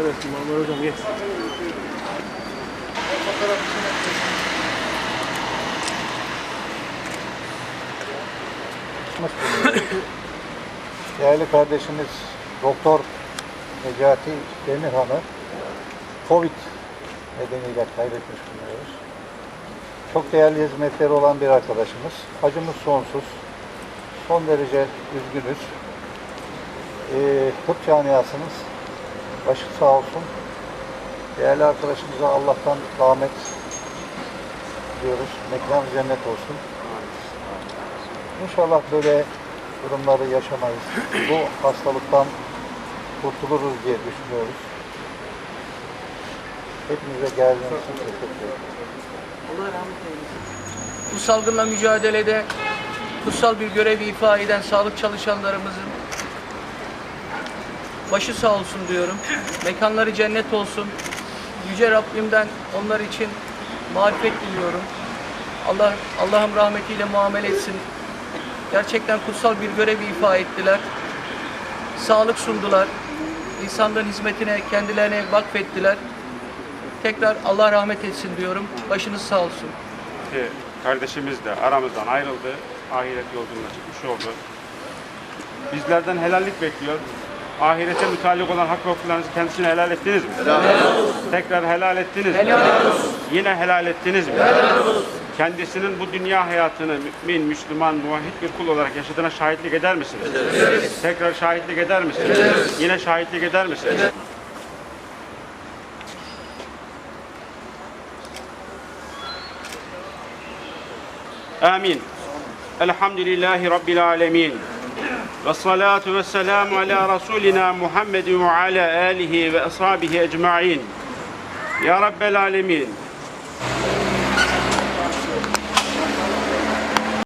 Evet Muammer hocam geç. Değerli kardeşimiz Doktor Necati Demirhan'ı Covid nedeniyle kaybetmiş bulunuyoruz. Çok değerli hizmetleri olan bir arkadaşımız. Acımız sonsuz. Son derece üzgünüz. Ee, tıp camiasınız. Başı sağ olsun. Değerli arkadaşımıza Allah'tan rahmet diliyoruz. Mekan cennet olsun. İnşallah böyle durumları yaşamayız. Bu hastalıktan kurtuluruz diye düşünüyoruz. Hepinize geldiğiniz için teşekkür ederim. Bu salgınla mücadelede kutsal bir görevi ifa eden sağlık çalışanlarımızın başı sağ olsun diyorum. Mekanları cennet olsun. Yüce Rabbimden onlar için marifet diliyorum. Allah Allah'ım rahmetiyle muamele etsin. Gerçekten kutsal bir görevi ifa ettiler. Sağlık sundular. İnsanların hizmetine kendilerine vakfettiler. Tekrar Allah rahmet etsin diyorum. Başınız sağ olsun. Kardeşimiz de aramızdan ayrıldı. Ahiret yolculuğuna çıkmış oldu. Bizlerden helallik bekliyor ahirete mütalik olan hak ve hukuklarınızı kendisine helal ettiniz mi? Helal olsun. Tekrar helal ettiniz mi? Helal olsun. Yine helal ettiniz mi? Helal olsun. Kendisinin bu dünya hayatını mümin, Müslüman, muvahhid bir kul olarak yaşadığına şahitlik eder misiniz? Ederiz. Tekrar şahitlik eder misiniz? Ederiz. Yine şahitlik eder misiniz? Ederiz. Amin. Elhamdülillahi Rabbil Alemin. والصلاة والسلام على رسولنا محمد وعلى آله وأصحابه أجمعين. يا رب العالمين.